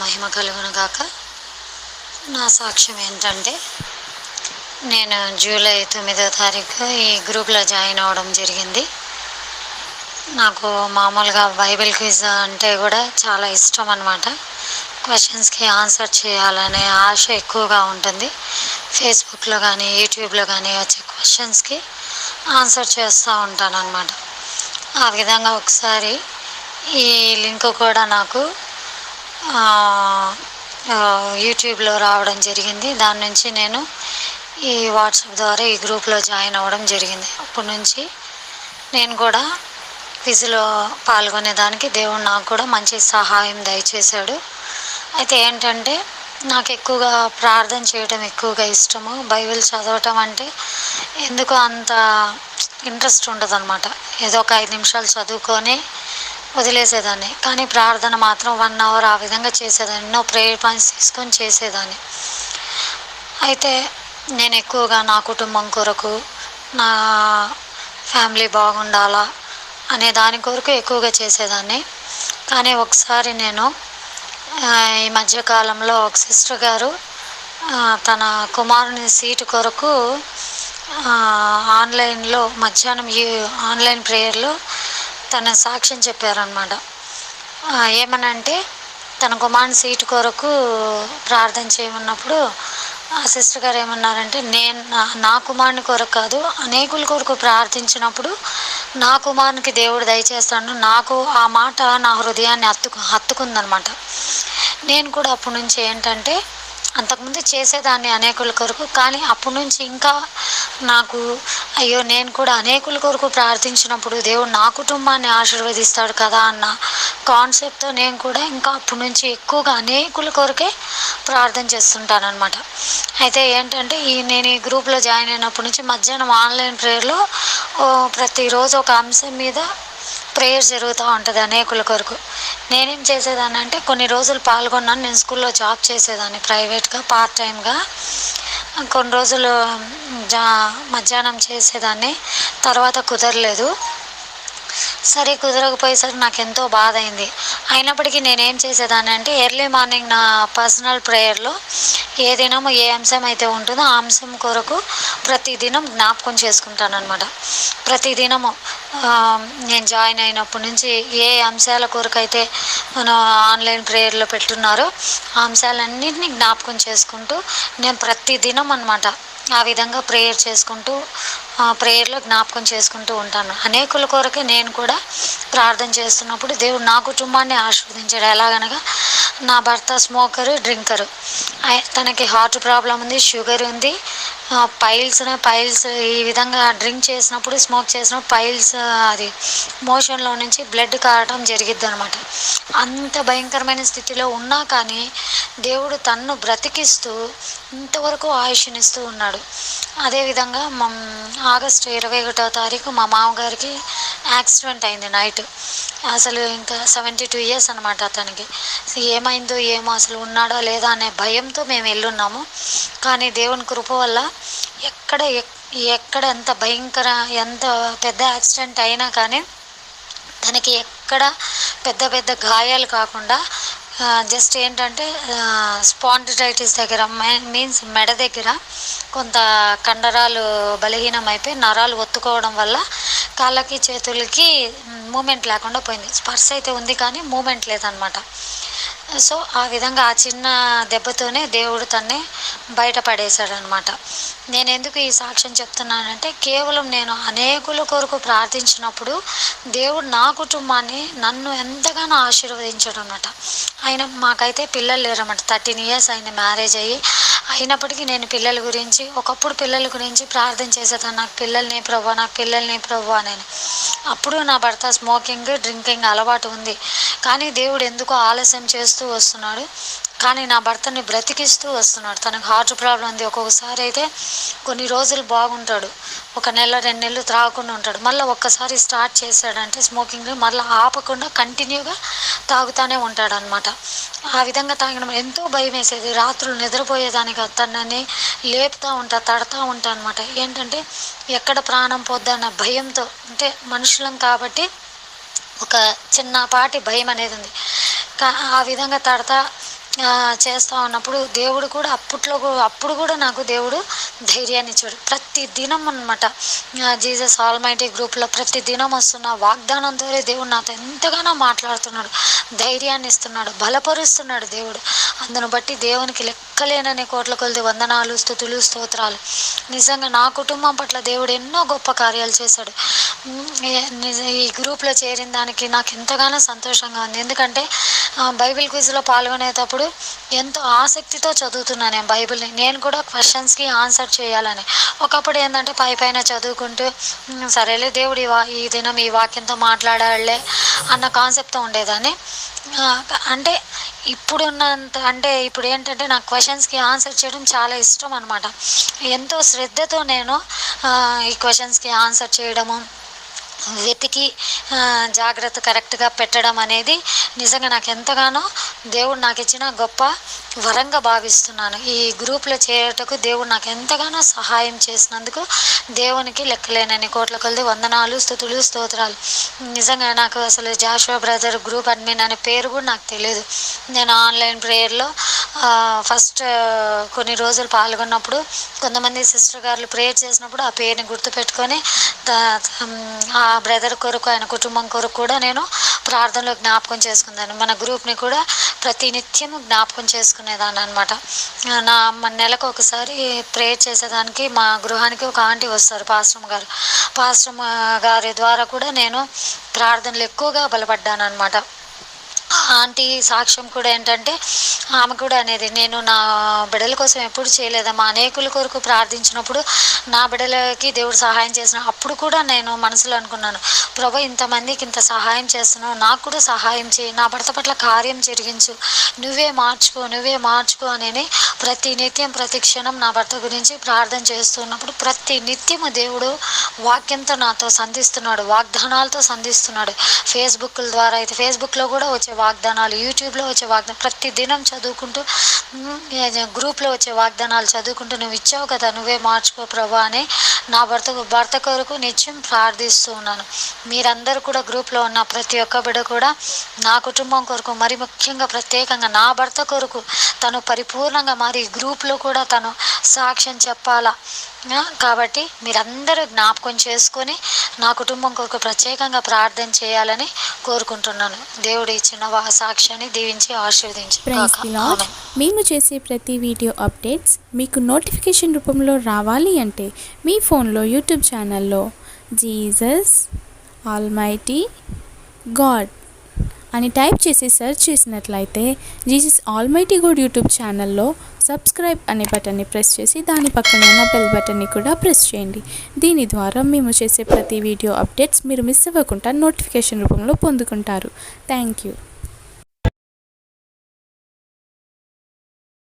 మహిమ కలుగునుగాక నా సాక్ష్యం ఏంటంటే నేను జూలై తొమ్మిదో తారీఖు ఈ గ్రూప్లో జాయిన్ అవ్వడం జరిగింది. నాకు మామూలుగా బైబిల్ క్విజ్ అంటే కూడా చాలా ఇష్టం అనమాట క్వశ్చన్స్కి ఆన్సర్ చేయాలనే ఆశ ఎక్కువగా ఉంటుంది. ఫేస్బుక్లో కానీ యూట్యూబ్లో కానీ వచ్చే క్వశ్చన్స్కి ఆన్సర్ చేస్తూ ఉంటాను అనమాట ఆ విధంగా ఒకసారి ఈ లింక్ కూడా నాకు యూట్యూబ్లో రావడం జరిగింది. దాని నుంచి నేను ఈ వాట్సాప్ ద్వారా ఈ గ్రూప్లో జాయిన్ అవ్వడం జరిగింది. అప్పటి నుంచి నేను కూడా క్విజ్లో పాల్గొనేదానికి దేవుడు నాకు కూడా మంచి సహాయం దయచేశాడు. అయితే ఏంటంటే నాకు ఎక్కువగా ప్రార్థన చేయడం ఎక్కువగా ఇష్టము. బైబిల్ చదవటం అంటే ఎందుకు అంత ఇంట్రెస్ట్ ఉండదు అనమాట ఏదో ఒక ఐదు నిమిషాలు చదువుకొని వదిలేసేదాన్ని. కానీ ప్రార్థన మాత్రం వన్ అవర్ ఆ విధంగా చేసేదాన్ని. ఎన్నో ప్రేయర్ పాయింట్స్ తీసుకొని చేసేదాన్ని. అయితే నేను ఎక్కువగా నా కుటుంబం కొరకు నా ఫ్యామిలీ బాగుండాలా అనే దాని కొరకు ఎక్కువగా చేసేదాన్ని. కానీ ఒకసారి నేను ఈ మధ్యకాలంలో ఒక సిస్టర్ గారు తన కుమారుని సీటు కొరకు ఆన్లైన్లో మధ్యాహ్నం ఈ ఆన్లైన్ ప్రేయర్లో తన సాక్ష్యం చెప్పారనమాట ఏమనంటే తన కుమార్ సీటు కొరకు ప్రార్థన చేయమన్నప్పుడు ఆ సిస్టర్ గారు ఏమన్నారంటే నేను నా నా కుమారుని కొరకు కాదు అనేకుల కొరకు ప్రార్థించినప్పుడు నా కుమారునికి దేవుడు దయచేస్తాడు. నాకు ఆ మాట నా హృదయాన్ని హత్తుకు హత్తుకుందనమాట నేను కూడా అప్పటి నుంచి ఏంటంటే అంతకుముందు చేసేదాన్ని అనేకుల కొరకు కానీ అప్పటి నుంచి ఇంకా నాకు అయ్యో నేను కూడా అనేకుల కొరకు ప్రార్థించినప్పుడు దేవుడు నా కుటుంబాన్ని ఆశీర్వదిస్తాడు కదా అన్న కాన్సెప్ట్తో నేను కూడా ఇంకా అప్పటి నుంచి ఎక్కువగా అనేకుల కొరకే ప్రార్థన చేస్తుంటాను అనమాట అయితే ఏంటంటే ఈ నేను ఈ గ్రూప్లో జాయిన్ అయినప్పటి నుంచి మధ్యాహ్నం ఆన్లైన్ ప్రేయర్లో ప్రతిరోజు ఒక అంశం మీద ప్రేయర్ జరుగుతూ ఉంటుంది అనేకుల కొరకు. నేనేం చేసేదాన్ని అంటే కొన్ని రోజులు పాల్గొన్నాను. నేను స్కూల్లో జాబ్ చేసేదాన్ని ప్రైవేట్గా పార్ట్ టైంగా కొన్ని రోజులు జా మధ్యాహ్నం చేసేదాన్ని. తర్వాత కుదరలేదు. సరే కుదరకపోయేసరికి నాకు ఎంతో బాధ అయింది అయినప్పటికీ నేనేం చేసేదాన్ని అంటే ఎర్లీ మార్నింగ్ నా పర్సనల్ ప్రేయర్లో ఏ దినము ఏ అంశం అయితే ఉంటుందో ఆ అంశం కొరకు ప్రతిదినం జ్ఞాపకం చేసుకుంటాను అనమాట నేను జాయిన్ అయినప్పటి నుంచి ఏ అంశాల కొరకైతే మన మనం ఆన్లైన్ ప్రేయర్లో పెట్టున్నారో ఆ అంశాలన్నింటినీ జ్ఞాపకం చేసుకుంటూ నేను ప్రతిదినం అనమాట ఆ విధంగా ప్రేయర్ చేసుకుంటూ ప్రేయర్లో జ్ఞాపకం చేసుకుంటూ ఉంటాను. అనేకుల కొరకే నేను కూడా ప్రార్థన చేస్తున్నప్పుడు దేవుడు నా కుటుంబాన్ని ఆశీర్వదించాడు. ఎలాగనగా నా భర్త స్మోకరు డ్రింకరు. తనకి హార్ట్ ప్రాబ్లం ఉంది షుగర్ ఉంది పైల్స్ పైల్స్ ఈ విధంగా డ్రింక్ చేసినప్పుడు స్మోక్ చేసినప్పుడు పైల్స్ అది మోషన్లో నుంచి బ్లడ్ కారటం జరిగిద్ది అనమాట అంత భయంకరమైన స్థితిలో ఉన్నా కానీ దేవుడు తన్ను బ్రతికిస్తూ ఇంతవరకు ఆయుష్నిస్తూ ఉన్నాడు. అదేవిధంగా మా ఆగస్టు ఇరవై ఒకటో తారీఖు మా మామగారికి యాక్సిడెంట్ అయింది నైట్. అసలు ఇంకా సెవెంటీ టూ ఇయర్స్ అనమాట అతనికి ఏమైందో ఏమో అసలు ఉన్నాడా లేదా అనే భయంతో మేము వెళ్ళున్నాము. కానీ దేవుని కృప వల్ల ఎక్కడ ఎక్- ఎక్కడ ఎంత భయంకర ఎంత పెద్ద యాక్సిడెంట్ అయినా కానీ తనకి ఎక్కడ పెద్ద పెద్ద గాయాలు కాకుండా జస్ట్ ఏంటంటే స్పాండిటైటిస్ దగ్గర మీన్స్ మెడ దగ్గర కొంత కండరాలు బలహీనమైపోయి నరాలు ఒత్తుకోవడం వల్ల కాళ్ళకి చేతులకి మూమెంట్ లేకుండా పోయింది. స్పర్శ అయితే ఉంది కానీ మూమెంట్ లేదనమాట సో ఆ విధంగా ఆ చిన్న దెబ్బతోనే దేవుడు తన్నే బయటపడేశాడనమాట నేను ఎందుకు ఈ సాక్ష్యం చెప్తున్నానంటే కేవలం నేను అనేకుల కొరకు ప్రార్థించినప్పుడు దేవుడు నా కుటుంబాన్ని నన్ను ఎంతగానో ఆశీర్వదించాడు అనమాట ఆయన మాకైతే పిల్లలు లేరన్నమాట. థర్టీన్ ఇయర్స్ ఆయన మ్యారేజ్ అయ్యి అయినప్పటికీ నేను పిల్లల గురించి ఒకప్పుడు పిల్లల గురించి ప్రార్థన చేసేదాన్ని. నాకు పిల్లల్ని ప్రభా నాకు పిల్లల్ని ప్రభా నేను అప్పుడు నా భర్త స్మోకింగ్ డ్రింకింగ్ అలవాటు ఉంది. కానీ దేవుడు ఎందుకో ఆలస్యం చేస్తూ వస్తున్నాడు? కానీ నా భర్తని బ్రతికిస్తూ వస్తున్నాడు. తనకు హార్ట్ ప్రాబ్లం ఉంది. ఒక్కొక్కసారి అయితే కొన్ని రోజులు బాగుంటాడు. ఒక నెల రెండు నెలలు త్రాగకుండా ఉంటాడు. మళ్ళీ ఒక్కసారి స్టార్ట్ చేశాడంటే స్మోకింగ్ మళ్ళీ ఆపకుండా కంటిన్యూగా తాగుతానే ఉంటాడు అనమాట ఆ విధంగా తాగడం ఎంతో భయం వేసేది. రాత్రులు నిద్రపోయేదానికి తనని లేపుతూ ఉంటా తడతా ఉంటా అనమాట ఏంటంటే ఎక్కడ ప్రాణం పోద్దన్న భయంతో అంటే మనుషులం కాబట్టి ఒక చిన్నపాటి భయం అనేది ఉంది. కా ఆ విధంగా తడతా చేస్తూ ఉన్నప్పుడు దేవుడు కూడా అప్పట్లో అప్పుడు కూడా నాకు దేవుడు ధైర్యాన్ని ఇచ్చాడు. ప్రతి దినం అనమాట జీజస్ ఆల్మైటీ గ్రూప్లో ప్రతి దినం వస్తున్న వాగ్దానంతో దేవుడు నాతో ఎంతగానో మాట్లాడుతున్నాడు. ధైర్యాన్ని ఇస్తున్నాడు. బలపరుస్తున్నాడు దేవుడు. అందును బట్టి దేవునికి లెక్క లెక్కలేనని కోట్ల కొలిది వందనాలు స్థుతులు స్తోత్రాలు. నిజంగా నా కుటుంబం పట్ల దేవుడు ఎన్నో గొప్ప కార్యాలు చేశాడు. ఈ గ్రూప్లో చేరిన దానికి నాకు ఎంతగానో సంతోషంగా ఉంది. ఎందుకంటే బైబిల్ క్విజ్లో పాల్గొనేటప్పుడు ఎంతో ఆసక్తితో చదువుతున్నాను నేను బైబిల్ని. నేను కూడా క్వశ్చన్స్కి ఆన్సర్ చేయాలని. ఒకప్పుడు ఏంటంటే పై పైన చదువుకుంటూ సరేలే దేవుడు ఈ వా ఈ దినం ఈ వాక్యంతో మాట్లాడాలే అన్న కాన్సెప్ట్తో ఉండేదాన్ని. అంటే ఇప్పుడున్నంత అంటే ఇప్పుడు ఏంటంటే నాకు క్వశ్చన్స్కి ఆన్సర్ చేయడం చాలా ఇష్టం అనమాట ఎంతో శ్రద్ధతో నేను ఈ క్వశ్చన్స్కి ఆన్సర్ చేయడము వెతికి జాగ్రత్త కరెక్ట్గా పెట్టడం అనేది నిజంగా నాకు ఎంతగానో దేవుడు నాకు ఇచ్చిన గొప్ప వరంగా భావిస్తున్నాను. ఈ గ్రూప్లో చేరటకు దేవుడు నాకు ఎంతగానో సహాయం చేసినందుకు దేవునికి లెక్కలేనని కోట్ల కొలది వందనాలు స్థుతులు స్తోత్రాలు. నిజంగా నాకు అసలు జాషువా బ్రదర్ గ్రూప్ అడ్మిన్ అనే పేరు కూడా నాకు తెలియదు. నేను ఆన్లైన్ ప్రేయర్లో ఫస్ట్ కొన్ని రోజులు పాల్గొన్నప్పుడు కొంతమంది సిస్టర్ గారు ప్రేయర్ చేసినప్పుడు ఆ పేరుని గుర్తుపెట్టుకొని ఆ బ్రదర్ కొరకు ఆయన కుటుంబం కొరకు కూడా నేను ప్రార్థనలో జ్ఞాపకం చేసుకున్నాను. మన గ్రూప్ని కూడా ప్రతి నిత్యము జ్ఞాపకం చేసుకునేదాన్ని అనమాట నా నెలకు ఒకసారి ప్రేయర్ చేసేదానికి మా గృహానికి ఒక ఆంటీ వస్తారు పాశ్రమ గారు. పాశ్రమ గారి ద్వారా కూడా నేను ప్రార్థనలు ఎక్కువగా బలపడ్డాను అనమాట ఆంటీ సాక్ష్యం కూడా ఏంటంటే ఆమె కూడా అనేది నేను నా బిడ్డల కోసం ఎప్పుడు చేయలేదమ్మా అనేకుల కొరకు ప్రార్థించినప్పుడు నా బిడ్డలకి దేవుడు సహాయం చేసిన అప్పుడు కూడా నేను మనసులో అనుకున్నాను ప్రభు ఇంతమందికి ఇంత సహాయం చేస్తున్నావు నాకు కూడా సహాయం చేయి నా భర్త పట్ల కార్యం జరిగించు నువ్వే మార్చుకో నువ్వే మార్చుకో అని ప్రతి నిత్యం ప్రతి క్షణం నా భర్త గురించి ప్రార్థన చేస్తున్నప్పుడు ప్రతి నిత్యము దేవుడు వాక్యంతో నాతో సంధిస్తున్నాడు వాగ్దానాలతో సంధిస్తున్నాడు. ఫేస్బుక్ల ద్వారా అయితే ఫేస్బుక్లో కూడా వచ్చే వాగ్దానాలు. యూట్యూబ్లో వచ్చే వాగ్దానం ప్రతి దినం చదువుకుంటూ గ్రూప్లో వచ్చే వాగ్దానాలు చదువుకుంటూ నువ్వు ఇచ్చావు కదా నువ్వే మార్చుకో ప్రభా అని నా భర్త భర్త కొరకు నిత్యం ప్రార్థిస్తూ ఉన్నాను. మీరందరూ కూడా గ్రూప్లో ఉన్న ప్రతి ఒక్క బిడ్డ కూడా నా కుటుంబం కొరకు మరి ముఖ్యంగా ప్రత్యేకంగా నా భర్త కొరకు తను పరిపూర్ణంగా మరి గ్రూప్లో కూడా తను సాక్ష్యం చెప్పాలా? కాబట్టి మీరందరూ జ్ఞాపకం చేసుకొని నా కుటుంబం కొరకు ప్రత్యేకంగా ప్రార్థన చేయాలని కోరుకుంటున్నాను. దేవుడు ఇచ్చిన వా సాక్ష్యాన్ని దీవించి ఆశీర్వదించి మేము చేసే ప్రతి వీడియో అప్డేట్స్ మీకు నోటిఫికేషన్ రూపంలో రావాలి అంటే మీ ఫోన్లో యూట్యూబ్ ఛానల్లో జీసస్ ఆల్మైటీ గాడ్ అని టైప్ చేసి సెర్చ్ చేసినట్లయితే జీసస్ ఆల్మైటీ గాడ్ యూట్యూబ్ ఛానల్లో సబ్స్క్రైబ్ అనే బటన్ని ప్రెస్ చేసి దాని పక్కన ఉన్న బెల్ బటన్ని కూడా ప్రెస్ చేయండి. దీని ద్వారా మేము చేసే ప్రతి వీడియో అప్డేట్స్ మీరు మిస్ అవ్వకుండా నోటిఫికేషన్ రూపంలో పొందుకుంటారు. Thank you.